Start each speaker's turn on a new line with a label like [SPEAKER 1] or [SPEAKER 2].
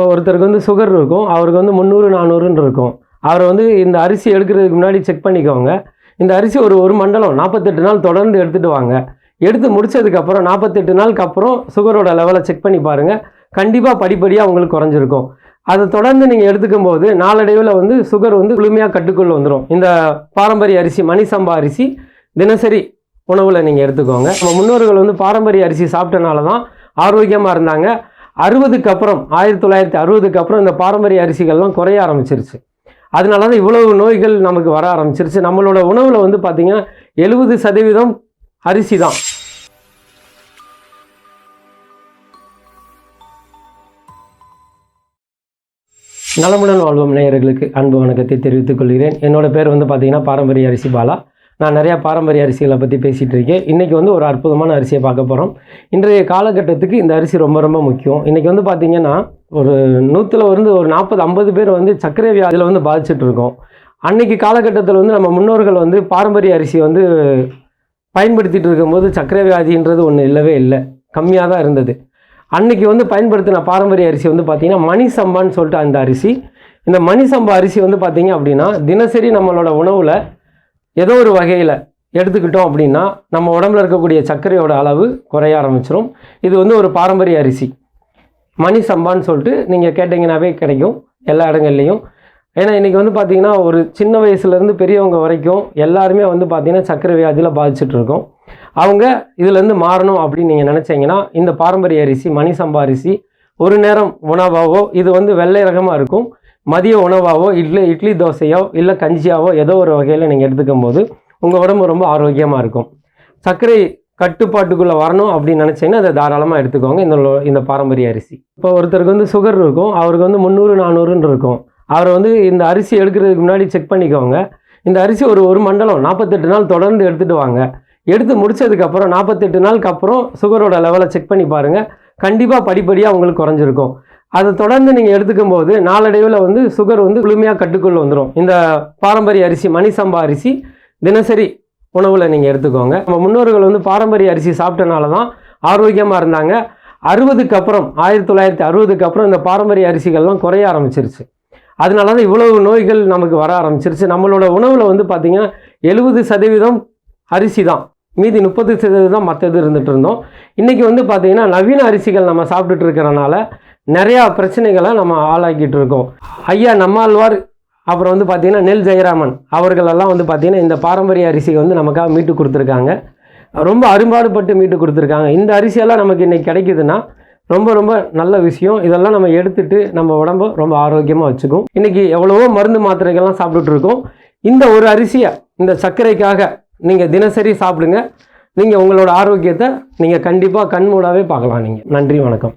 [SPEAKER 1] இப்போ ஒருத்தருக்கு வந்து சுகர் இருக்கும் அவருக்கு வந்து முந்நூறு நானூறுன்னு இருக்கும். அவரை வந்து இந்த அரிசி எடுக்கிறதுக்கு முன்னாடி செக் பண்ணிக்கோங்க. இந்த அரிசி ஒரு ஒரு மண்டலம் நாற்பத்தெட்டு நாள் தொடர்ந்து எடுத்துகிட்டு வாங்க. எடுத்து முடிச்சதுக்கப்புறம் நாற்பத்தெட்டு நாளுக்கு அப்புறம் சுகரோட லெவலை செக் பண்ணி பாருங்கள் கண்டிப்பாக படிப்படியாக உங்களுக்கு குறைஞ்சிருக்கும். அதை தொடர்ந்து நீங்கள் எடுத்துக்கும் போது நாளடைவில் வந்து சுகர் வந்து குழுமையாக கட்டுக்குள்ள வந்துடும் இந்த பாரம்பரிய அரிசி மணி சம்பா அரிசி தினசரி உணவில் நீங்கள் எடுத்துக்கோங்க. நம்ம முன்னோர்கள் வந்து பாரம்பரிய அரிசி சாப்பிட்டனால தான் ஆரோக்கியமாக இருந்தாங்க. அறுபதுக்கு அப்புறம் ஆயிரத்தி தொள்ளாயிரத்தி அறுபதுக்கு அப்புறம் இந்த பாரம்பரிய அரிசிகள்லாம் குறைய ஆரம்பிச்சிருச்சு. அதனால தான் இவ்வளவு நோய்கள் நமக்கு வர ஆரம்பிச்சிருச்சு. நம்மளோட உணவில் வந்து பார்த்திங்கன்னா எழுபது சதவீதம் அரிசி தான் நலமுடன் வாழ்வோம் நேயர்களுக்கு அன்பு வணக்கத்தை தெரிவித்துக் கொள்கிறேன். என்னோட பேர் வந்து பார்த்தீங்கன்னா பாரம்பரிய அரிசி பாலா. நான் நிறையா பாரம்பரிய அரிசிகளை பற்றி பேசிகிட்டு இருக்கேன். இன்றைக்கி வந்து ஒரு அற்புதமான அரிசியை பார்க்க போகிறோம் இன்றைய காலகட்டத்துக்கு இந்த அரிசி ரொம்ப ரொம்ப முக்கியம். இன்றைக்கி வந்து பார்த்திங்கன்னா ஒரு நூற்றில் வந்து ஒரு நாற்பது ஐம்பது பேர் வந்து சர்க்கரை வியாதியில் வந்து பாதிச்சுட்டு இருக்கோம். அன்னைக்கு காலகட்டத்தில் வந்து நம்ம முன்னோர்கள் வந்து பாரம்பரிய அரிசி வந்து பயன்படுத்திகிட்டு இருக்கும்போது சர்க்கரை வியாதின்றது ஒன்று இல்லவே இல்லை. கம்மியாக தான் இருந்தது. அன்னைக்கு வந்து பயன்படுத்தின பாரம்பரிய அரிசி வந்து பார்த்திங்கன்னா மணி சம்பான்னு சொல்லிட்டு அந்த அரிசி. இந்த மணி சம்பா அரிசி வந்து பார்த்திங்க அப்படின்னா தினசரி நம்மளோட உணவில் ஏதோ ஒரு வகையில் எடுத்துக்கிட்டோம் அப்படின்னா நம்ம உடம்புல இருக்கக்கூடிய சர்க்கரையோட அளவு குறைய ஆரம்பிச்சிடும் இது வந்து ஒரு பாரம்பரிய அரிசி. மணி சம்பான்னு சொல்லிட்டு நீங்கள் கேட்டிங்கனாவே கிடைக்கும் எல்லா இடங்கள்லையும். ஏன்னா இன்றைக்கி வந்து பார்த்திங்கன்னா ஒரு சின்ன வயசுலேருந்து பெரியவங்க வரைக்கும் எல்லாருமே வந்து பார்த்திங்கன்னா சர்க்கரை வியாதியில் பாதிச்சுட்ருக்கோம் அவங்க இதுலேருந்து மாறணும் அப்படின்னு நீங்கள் நினச்சிங்கன்னா இந்த பாரம்பரிய அரிசி மணி சம்பா அரிசி ஒரு நேரம் உணவாகவோ இது வந்து வெள்ளை ரகமாக இருக்கும். மதிய உணவாவோ இட்லி இட்லி தோசையோ இல்லை கஞ்சியாவோ ஏதோ ஒரு வகையில் நீங்கள் எடுத்துக்கும் போது உங்கள் உடம்பு ரொம்ப ஆரோக்கியமாக இருக்கும். சர்க்கரை கட்டுப்பாட்டுக்குள்ளே வரணும் அப்படின்னு நினச்சிங்கன்னா அதை தாராளமாக எடுத்துக்கோங்க. இந்த இந்த பாரம்பரிய அரிசி. இப்போ ஒருத்தருக்கு வந்து சுகர் இருக்கும் அவருக்கு வந்து முந்நூறு நானூறுன்னு இருக்கும். அவரை வந்து இந்த அரிசி எடுக்கிறதுக்கு முன்னாடி செக் பண்ணிக்கோங்க. இந்த அரிசி ஒரு ஒரு மண்டலம் நாற்பத்தெட்டு நாள் தொடர்ந்து எடுத்துகிட்டு வாங்க. எடுத்து முடிச்சதுக்கப்புறம் நாற்பத்தெட்டு நாளுக்கு அப்புறம் சுகரோட லெவலை செக் பண்ணி பாருங்கள் கண்டிப்பாக படிப்படியாக உங்களுக்கு குறைஞ்சிருக்கும். அதை தொடர்ந்து நீங்கள் எடுத்துக்கும் போது நாளடைவில் வந்து சுகர் வந்து முழுமையாக கட்டுக்குள்ள வந்துடும் இந்த பாரம்பரிய அரிசி மணி சம்பா அரிசி தினசரி உணவில் நீங்கள் எடுத்துக்கோங்க. நம்ம முன்னோர்கள் வந்து பாரம்பரிய அரிசி சாப்பிட்டனால தான் ஆரோக்கியமாக இருந்தாங்க. அறுபதுக்கு அப்புறம் ஆயிரத்தி தொள்ளாயிரத்தி அறுபதுக்கு அப்புறம் இந்த பாரம்பரிய அரிசிகள்லாம் குறைய ஆரம்பிச்சிருச்சு. அதனால தான் இவ்வளவு நோய்கள் நமக்கு வர ஆரம்பிச்சிருச்சு. நம்மளோட உணவில் வந்து பார்த்திங்கன்னா எழுபது சதவீதம் அரிசி தான். மீதி முப்பது சதவீதம் மற்றது இருந்துகிட்டு இருந்தோம். இன்றைக்கி வந்து பார்த்திங்கன்னா நவீன அரிசிகள் நம்ம சாப்பிட்டுட்டு இருக்கிறனால நிறையா பிரச்சனைகளை நம்ம ஆளாக்கிட்டு இருக்கோம். ஐயா நம்மாழ்வார் அப்புறம் வந்து பார்த்திங்கன்னா நெல் ஜெயராமன் அவர்களெல்லாம் வந்து பார்த்திங்கன்னா இந்த பாரம்பரிய அரிசியை வந்து நமக்காக மீட்டு கொடுத்துருக்காங்க. ரொம்ப அரும்பாடுபட்டு மீட்டு கொடுத்துருக்காங்க. இந்த அரிசியெல்லாம் நமக்கு இன்றைக்கி கிடைக்குதுன்னா ரொம்ப ரொம்ப நல்ல விஷயம். இதெல்லாம் நம்ம எடுத்துகிட்டு நம்ம உடம்ப ரொம்ப ஆரோக்கியமாக வச்சுக்கும். இன்றைக்கி எவ்வளவோ மருந்து மாத்திரைகள்லாம் சாப்பிட்டுட்டு இருக்கோம். இந்த ஒரு அரிசியை இந்த சர்க்கரைக்காக நீங்கள் தினசரி சாப்பிடுங்க. நீங்கள் உங்களோட ஆரோக்கியத்தை நீங்கள் கண்டிப்பாக கண்மூடாவே பார்க்கலாம் நீங்கள் நன்றி வணக்கம்.